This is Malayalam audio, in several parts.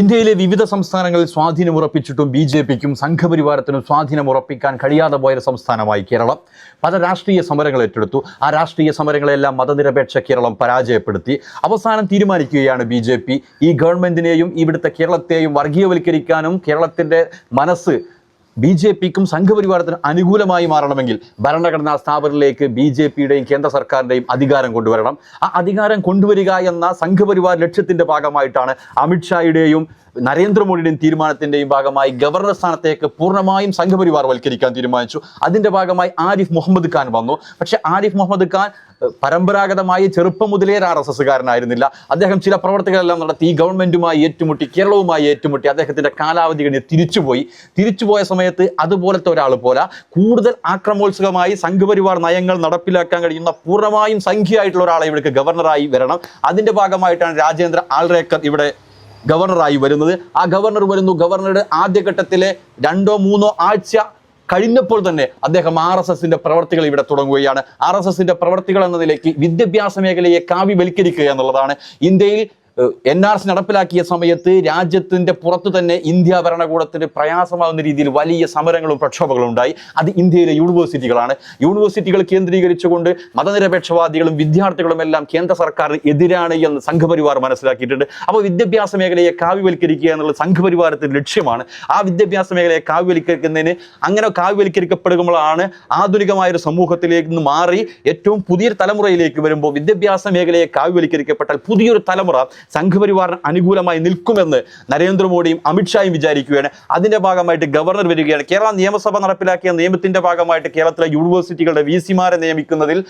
ഇന്ത്യയിലെ വിവിധ സംസ്ഥാനങ്ങളിൽ സ്വാധീനം ഉറപ്പിച്ചിട്ടും ബി ജെ പിക്കും സംഘപരിവാരത്തിനും സ്വാധീനം ഉറപ്പിക്കാൻ കഴിയാതെ പോയ സംസ്ഥാനമായി കേരളം. പല രാഷ്ട്രീയ സമരങ്ങൾ ഏറ്റെടുത്തു. ആ രാഷ്ട്രീയ സമരങ്ങളെല്ലാം മതനിരപേക്ഷ കേരളം പരാജയപ്പെടുത്തി. അവസാനം തീരുമാനിക്കുകയാണ് ബി ജെ പി. ഈ ഗവൺമെന്റിനെയും ഇവിടുത്തെ കേരളത്തെയും വർഗീയവൽക്കരിക്കാനും കേരളത്തിന്റെ മനസ്സ് ബി ജെ പിക്കും സംഘപരിവാരത്തിന് അനുകൂലമായി മാറണമെങ്കിൽ ഭരണഘടനാ സ്ഥാപനത്തിലേക്ക് ബി ജെ പിയുടെയും കേന്ദ്ര സർക്കാരിന്റെയും അധികാരം കൊണ്ടുവരണം. ആ അധികാരം കൊണ്ടുവരിക എന്ന സംഘപരിവാർ ലക്ഷ്യത്തിന്റെ ഭാഗമായിട്ടാണ് അമിത്ഷായുടെയും നരേന്ദ്രമോദിയുടെയും തീരുമാനത്തിന്റെയും ഭാഗമായി ഗവർണർ സ്ഥാനത്തേക്ക് പൂർണമായും സംഘപരിവാർ വൽക്കരിക്കാൻ തീരുമാനിച്ചു. അതിന്റെ ഭാഗമായി ആരിഫ് മുഹമ്മദ് ഖാൻ വന്നു. പക്ഷേ ആരിഫ് മുഹമ്മദ് ഖാൻ പരമ്പരാഗതമായി ചെറുപ്പം മുതലേ ആർ എസ് എസ്സുകാരനായിരുന്നില്ല. അദ്ദേഹം ചില പ്രവർത്തികളെല്ലാം നടത്തി ഗവൺമെന്റുമായി ഏറ്റുമുട്ടി കേരളവുമായി ഏറ്റുമുട്ടി അദ്ദേഹത്തിന്റെ കാലാവധി കഴിഞ്ഞ് തിരിച്ചുപോയി. തിരിച്ചുപോയ സമയത്ത് അതുപോലത്തെ ഒരാൾ പോലെ കൂടുതൽ ആക്രമോത്സുകമായി സംഘപരിവാർ നയങ്ങൾ നടപ്പിലാക്കാൻ കഴിയുന്ന പൂർണമായും സംഖ്യയായിട്ടുള്ള ഒരാളെ ഇവിടേക്ക് ഗവർണറായി വരണം. അതിന്റെ ഭാഗമായിട്ടാണ് രാജേന്ദ്ര ആൾറേക്കർ ഇവിടെ ഗവർണറായി വരുന്നത്. ആ ഗവർണർ വരുന്നു. ഗവർണറുടെ ആദ്യഘട്ടത്തിലെ രണ്ടോ മൂന്നോ ആഴ്ച കഴിഞ്ഞപ്പോൾ തന്നെ അദ്ദേഹം ആർ എസ് എസിന്റെ പ്രവർത്തികൾ ഇവിടെ തുടങ്ങുകയാണ്. ആർ എസ് എസിന്റെ പ്രവർത്തികൾ എന്ന നിലയ്ക്ക് വിദ്യാഭ്യാസ മേഖലയെ കാവ്യവൽക്കരിക്കുക എന്നുള്ളതാണ് ഇന്ത്യയിൽ എൻ ആർ സി നടപ്പിലാക്കിയ സമയത്ത് രാജ്യത്തിന്റെ പുറത്തു തന്നെ ഇന്ത്യ ഭരണകൂടത്തിന് പ്രയാസമാകുന്ന രീതിയിൽ വലിയ സമരങ്ങളും പ്രക്ഷോഭങ്ങളും ഉണ്ടായി. അത് ഇന്ത്യയിലെ യൂണിവേഴ്സിറ്റികളാണ്. യൂണിവേഴ്സിറ്റികൾ കേന്ദ്രീകരിച്ചുകൊണ്ട് മതനിരപേക്ഷവാദികളും വിദ്യാർത്ഥികളും എല്ലാം കേന്ദ്ര സർക്കാരിന് എതിരാണ് എന്ന് സംഘപരിവാർ മനസ്സിലാക്കിയിട്ടുണ്ട്. അപ്പോൾ വിദ്യാഭ്യാസ മേഖലയെ കാവ്യവൽക്കരിക്കുക എന്നുള്ള സംഘപരിവാരത്തിന്റെ ലക്ഷ്യമാണ്. ആ വിദ്യാഭ്യാസ മേഖലയെ കാവ്യവൽക്കരിക്കുന്നതിന് അങ്ങനെ കാവ്യവൽക്കരിക്കപ്പെടുമ്പോഴാണ് ആധുനികമായ ഒരു സമൂഹത്തിലേക്ക് നിന്ന് മാറി ഏറ്റവും പുതിയൊരു തലമുറയിലേക്ക് വരുമ്പോൾ വിദ്യാഭ്യാസ മേഖലയെ കാവ്യവൽക്കരിക്കപ്പെട്ടാൽ പുതിയൊരു തലമുറ സംഘപരിവാറിന് അനുകൂലമായി നിൽക്കുമെന്ന് നരേന്ദ്രമോദിയും അമിത്ഷായും വിചാരിക്കുകയാണ്. അതിന്റെ ഭാഗമായിട്ട് ഗവർണർ വരികയാണ്. കേരള നിയമസഭ നടപ്പിലാക്കിയ നിയമത്തിന്റെ ഭാഗമായിട്ട് കേരളത്തിലെ യൂണിവേഴ്സിറ്റികളുടെ വി സിമാരെ നിയമിക്കുന്നതിൽ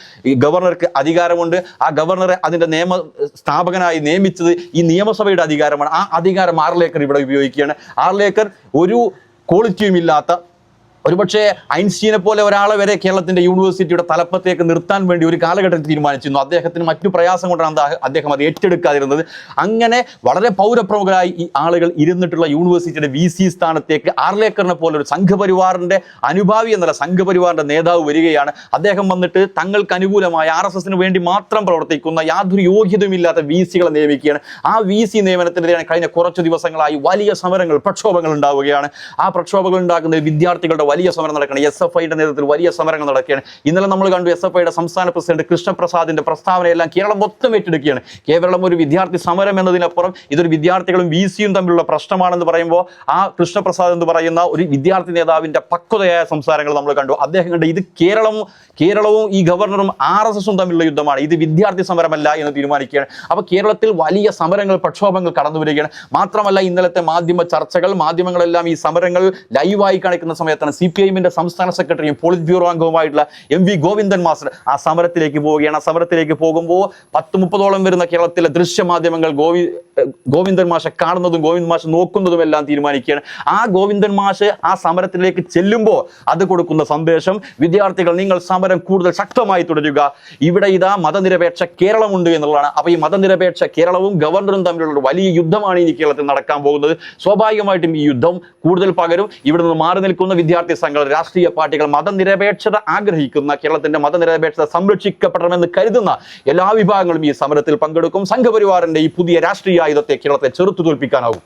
ഗവർണർക്ക് അധികാരമുണ്ട്. ആ ഗവർണറെ അതിന്റെ നിയമ സ്ഥാപകനായി നിയമിച്ചത് ഈ നിയമസഭയുടെ അധികാരമാണ്. ആ അധികാരം ആർലേക്കർ ഇവിടെ ഉപയോഗിക്കുകയാണ്. ആർലേക്കർ ഒരു ക്വാളിറ്റിയും ഇല്ലാത്ത ഒരുപക്ഷെ ഐൻസ്റ്റീനെ പോലെ ഒരാളെ വരെ കേരളത്തിന്റെ യൂണിവേഴ്സിറ്റിയുടെ തലപ്പത്തേക്ക് നിർത്താൻ വേണ്ടി ഒരു കാലഘട്ടത്തിൽ തീരുമാനിച്ചിരുന്നു. അദ്ദേഹത്തിന് മറ്റു പ്രയാസം കൊണ്ടാണ് അദ്ദേഹം- അത് ഏറ്റെടുക്കാതിരുന്നത്. അങ്ങനെ വളരെ പൗരപ്രമുഖരായി ഈ ആളുകൾ ഇരുന്നിട്ടുള്ള യൂണിവേഴ്സിറ്റിയുടെ വി സി സ്ഥാനത്തേക്ക് ആർലേക്കറിനെ പോലെ ഒരു സംഘപരിവാറിന്റെ അനുഭാവി എന്നല്ല സംഘപരിവാറിന്റെ നേതാവ് വരികയാണ്. അദ്ദേഹം വന്നിട്ട് തങ്ങൾക്ക് അനുകൂലമായ ആർ എസ് എസിന് വേണ്ടി മാത്രം പ്രവർത്തിക്കുന്ന യാതൊരു യോഗ്യതയുമില്ലാത്ത വി സികളെ നിയമിക്കുകയാണ്. ആ വി സി നിയമനത്തിനെതിരെയാണ് കഴിഞ്ഞ കുറച്ച് ദിവസങ്ങളായി വലിയ സമരങ്ങൾ പ്രക്ഷോഭങ്ങൾ ഉണ്ടാവുകയാണ്. ആ പ്രക്ഷോഭങ്ങൾ ഉണ്ടാക്കുന്ന വിദ്യാർത്ഥികളുടെ വലിയ സമരം നടക്കുകയാണ്. എസ് എഫ് ഐയുടെ നേതൃത്വത്തിൽ വലിയ സമരങ്ങൾ നടക്കുകയാണ്. ഇന്നലെ നമ്മൾ കണ്ടു എസ് എഫ് ഐയുടെ സംസ്ഥാന പ്രസിഡന്റ് കൃഷ്ണപ്രസാദിന്റെ പ്രസ്താവനയെല്ലാം കേരളം മൊത്തം ഏറ്റെടുക്കുകയാണ്. കേവലം ഒരു വിദ്യാർത്ഥി സമരം എന്നതിനപ്പുറം ഇതൊരു വിദ്യാർത്ഥികളും വി സിയും തമ്മിലുള്ള പ്രശ്നമാണെന്ന് പറയുമ്പോൾ ആ കൃഷ്ണപ്രസാദ് എന്ന് പറയുന്ന ഒരു വിദ്യാർത്ഥി നേതാവിന്റെ പക്വതയായ സംസാരങ്ങൾ നമ്മൾ കണ്ടു. അദ്ദേഹം കണ്ട് ഇത് കേരളവും കേരളവും ഈ ഗവർണറും ആർ എസ് എസും തമ്മിലുള്ള യുദ്ധമാണ്. ഇത് വിദ്യാർത്ഥി സമരമല്ല എന്ന് തീരുമാനിക്കുകയാണ്. അപ്പോൾ കേരളത്തിൽ വലിയ സമരങ്ങൾ പ്രക്ഷോഭങ്ങൾ കടന്നു വരികയാണ്. മാത്രമല്ല ഇന്നലത്തെ മാധ്യമ ചർച്ചകൾ മാധ്യമങ്ങളെല്ലാം ഈ സമരങ്ങൾ ലൈവായി കാണിക്കുന്ന സമയത്താണ് സി പി ഐഎമ്മിന്റെ സംസ്ഥാന സെക്രട്ടറിയും പോളിറ്റ് ബ്യൂറോ അംഗവുമായിട്ടുള്ള എം വി ഗോവിന്ദൻ മാസ്റ്റർ ആ സമരത്തിലേക്ക് പോവുകയാണ്. ആ സമരത്തിലേക്ക് പോകുമ്പോൾ പത്ത് മുപ്പതോളം വരുന്ന കേരളത്തിലെ ദൃശ്യമാധ്യമങ്ങൾ ഗോവി ഗോവിന്ദൻ മാഷെ കാണുന്നതും ഗോവിന്ദൻ മാഷ് നോക്കുന്നതും എല്ലാം തീരുമാനിക്കുകയാണ്. ആ ഗോവിന്ദൻ മാഷ് ആ സമരത്തിലേക്ക് ചെല്ലുമ്പോൾ അത് കൊടുക്കുന്ന സന്ദേശം വിദ്യാർത്ഥികൾ നിങ്ങൾ സമരം കൂടുതൽ ശക്തമായി തുടരുക. ഇവിടെ ഇതാ മതനിരപേക്ഷ കേരളമുണ്ട് എന്നുള്ളതാണ്. അപ്പോൾ ഈ മതനിരപേക്ഷ കേരളവും ഗവർണറും തമ്മിലുള്ള വലിയ യുദ്ധമാണ് ഇനി കേരളത്തിൽ നടക്കാൻ പോകുന്നത്. സ്വാഭാവികമായിട്ടും ഈ യുദ്ധം കൂടുതൽ പകരും. ഇവിടെ നിന്ന് മാറി നിൽക്കുന്ന വിദ്യാർത്ഥി സംഘങ്ങൾ രാഷ്ട്രീയ പാർട്ടികൾ മതനിരപേക്ഷത ആഗ്രഹിക്കുന്ന കേരളത്തിന്റെ മതനിരപേക്ഷത സംരക്ഷിക്കപ്പെടണമെന്ന് കരുതുന്ന എല്ലാ വിഭാഗങ്ങളും ഈ സമരത്തിൽ പങ്കെടുക്കും. സംഘപരിവാറിന്റെ ഈ പുതിയ രാഷ്ട്രീയ ആയുധത്തെ കേരളത്തെ ചെറുത്തു തോൽപ്പിക്കാനാവും